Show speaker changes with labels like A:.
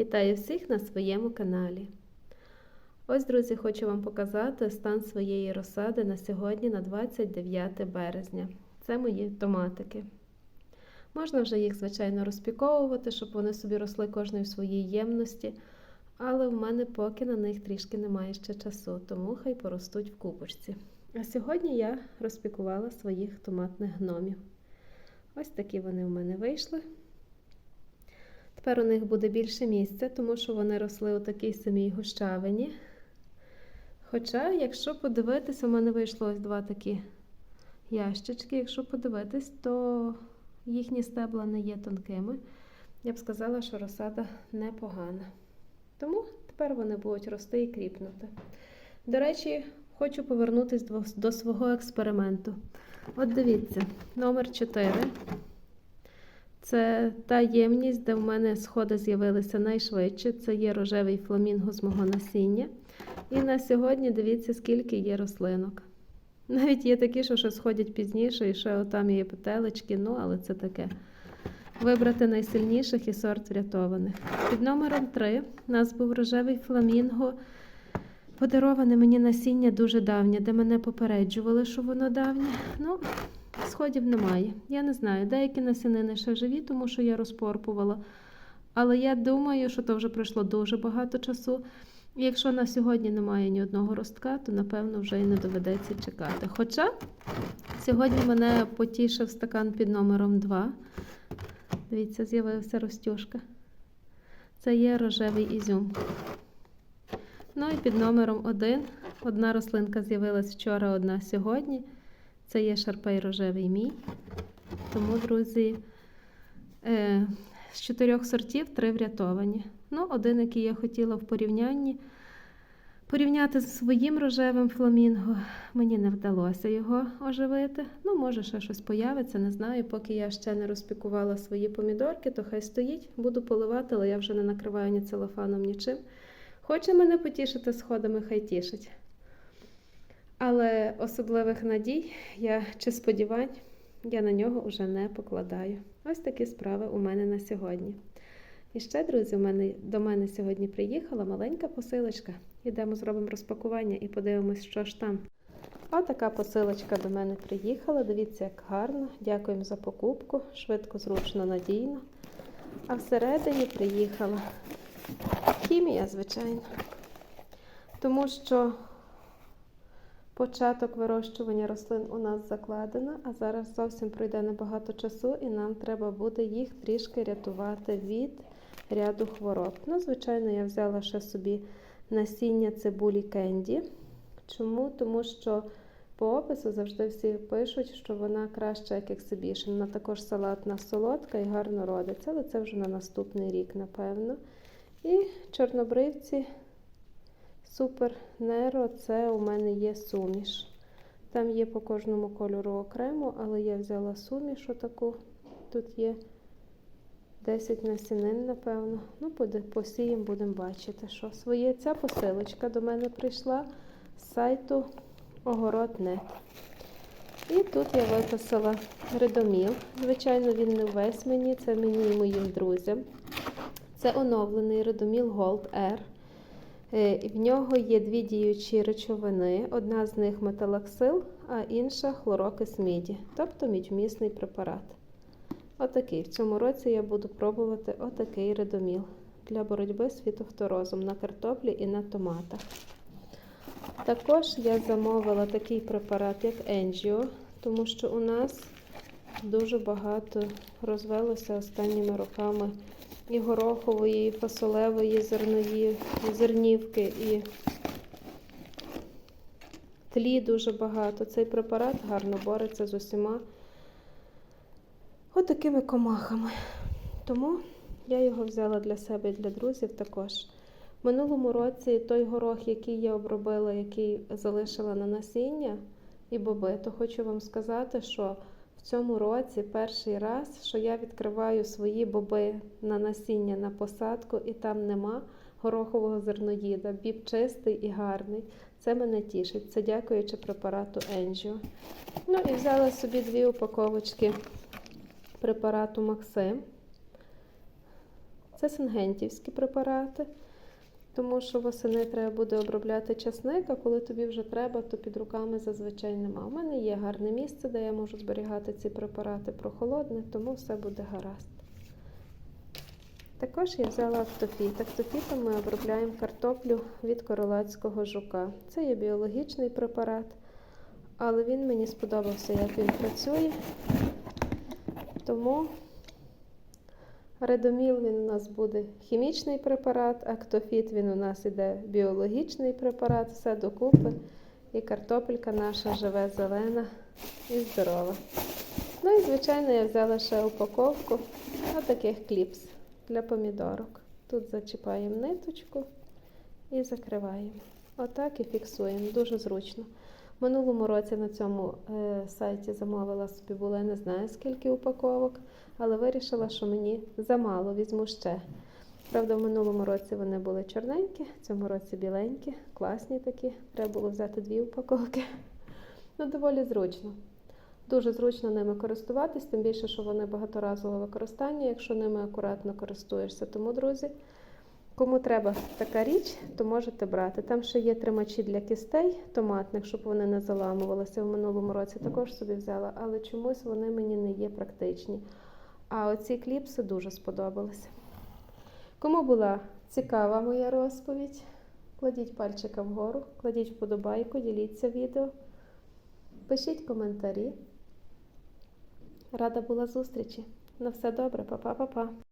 A: Вітаю всіх на своєму каналі. Ось, друзі, хочу вам показати стан своєї розсади на сьогодні, на 29 березня. Це мої томатики. Можна вже їх, звичайно, розпіковувати, щоб вони собі росли кожний в своїй ємності. Але в мене поки на них трішки немає ще часу, тому хай поростуть в купочці. А сьогодні я розпікувала своїх томатних гномів. Ось такі вони в мене вийшли. Тепер у них буде більше місця, тому що вони росли у такій самій гущавині. Хоча, якщо подивитися, у мене вийшло ось два такі ящички. Якщо подивитись, то їхні стебла не є тонкими. Я б сказала, що розсада непогана. Тому тепер вони будуть рости і кріпнути. До речі, хочу повернутися до свого експерименту. От дивіться, номер 4. Це та ємність, де в мене сходи з'явилися найшвидше. Це є рожевий фламінго з мого насіння. І на сьогодні дивіться, скільки є рослинок. Навіть є такі, що ще сходять пізніше, і ще отам є петелечки, ну, але це таке. Вибрати найсильніших і сорт врятованих. Під номером 3 у нас був рожевий фламінго. Подароване мені насіння дуже давнє, де мене попереджували, що воно давнє. Ну, сходів немає. Я не знаю, деякі насінини ще живі, тому що я розпорпувала. Але я думаю, що то вже пройшло дуже багато часу. Якщо на сьогодні немає ні одного ростка, то напевно вже і не доведеться чекати. Хоча сьогодні мене потішив стакан під номером 2. Дивіться, з'явився Ростюшка. Це є рожевий ізюм. Ну і під номером 1. Одна рослинка з'явилась вчора, одна сьогодні. Це є шарпей рожевий мій. Тому, друзі, е, з чотирьох сортів три врятовані. Ну, один, який я хотіла в порівнянні. Порівняти з своїм рожевим фламінго, мені не вдалося його оживити. Ну, може, ще щось появиться, не знаю. Поки я ще не розпікувала свої помідорки, то хай стоїть, буду поливати, але я вже не накриваю ні целофаном, нічим. Хоче мене потішити сходами, хай тішить. Але особливих надій я чи сподівань я на нього вже не покладаю. Ось такі справи у мене на сьогодні. І ще, друзі, у мене, до мене сьогодні приїхала маленька посилочка. Йдемо, зробимо розпакування і подивимось, що ж там. Отака посилочка до мене приїхала. Дивіться, як гарно. Дякуємо за покупку. Швидко, зручно, надійно. А всередині приїхала хімія, звичайно. Тому що початок вирощування рослин у нас закладено, а зараз зовсім пройде небагато часу, і нам треба буде їх трішки рятувати від ряду хвороб. Ну, звичайно, я взяла ще собі насіння цибулі кенді. Чому? Тому що по опису завжди всі пишуть, що вона краща як ексибішн. Вона також салатна солодка і гарно родиться, але це вже на наступний рік, напевно. І чорнобривці Супер Неро це у мене є суміш. Там є по кожному кольору окремо, але я взяла суміш отаку. Тут є 10 насінин, напевно. Ну, посіємо, будемо бачити, що своє. Ця посилочка до мене прийшла з сайту Огород.нет. І тут я виписала редоміл. Звичайно, він не весь мені, це мені і моїм друзям. Це оновлений редоміл Gold Air. В нього є дві діючі речовини. Одна з них металаксил, а інша хлорокис міді, тобто мідьмісний препарат. Отакий. В цьому році я буду пробувати отакий редоміл для боротьби з фітофторозом на картоплі і на томатах. Також я замовила такий препарат, як Енджіо, тому що у нас дуже багато розвелося останніми роками і горохової, і фасолевої зерної, зернівки, і тлі дуже багато. Цей препарат гарно бореться з усіма отакими комахами. Тому я його взяла для себе і для друзів також. В минулому році той горох, який я обробила, який залишила на насіння і боби, то хочу вам сказати, що в цьому році перший раз, що я відкриваю свої боби на насіння на посадку, і там нема горохового зерноїда. Біб чистий і гарний. Це мене тішить. Це дякуючи препарату Енджіо. Ну і взяла собі дві упаковочки препарату Максим. Це сингентівські препарати, тому що восени треба буде обробляти часник, а коли тобі вже треба, то під руками зазвичай нема. У мене є гарне місце, де я можу зберігати ці препарати прохолодне, тому все буде гаразд. Також я взяла автофіт. Автофітом ми обробляємо картоплю від королацького жука. Це є біологічний препарат, але він мені сподобався, як він працює. Тому редоміл він у нас буде хімічний препарат, актофіт він у нас іде біологічний препарат, все докупи. І картопелька наша живе зелена і здорова. Ну і, звичайно, я взяла ще упаковку отаких кліпс для помідорок. Тут зачіпаємо ниточку і закриваємо. Отак і фіксуємо. Дуже зручно. Минулому році на цьому е, сайті замовила собі було, я не знаю скільки упаковок, але вирішила, що мені замало, візьму ще. Правда, в минулому році вони були чорненькі, в цьому році біленькі, класні такі. Треба було взяти дві упаковки. Ну, доволі зручно. Дуже зручно ними користуватись, тим більше, що вони багаторазового використання, якщо ними акуратно користуєшся. Тому, друзі, кому треба така річ, то можете брати. Там ще є тримачі для кістей томатних, щоб вони не заламувалися. В минулому році також собі взяла, але чомусь вони мені не є практичні. А оці кліпси дуже сподобалися. Кому була цікава моя розповідь, кладіть пальчика вгору, кладіть вподобайку, діліться відео, пишіть коментарі. Рада була зустрічі. На все добре, па-па-па-па.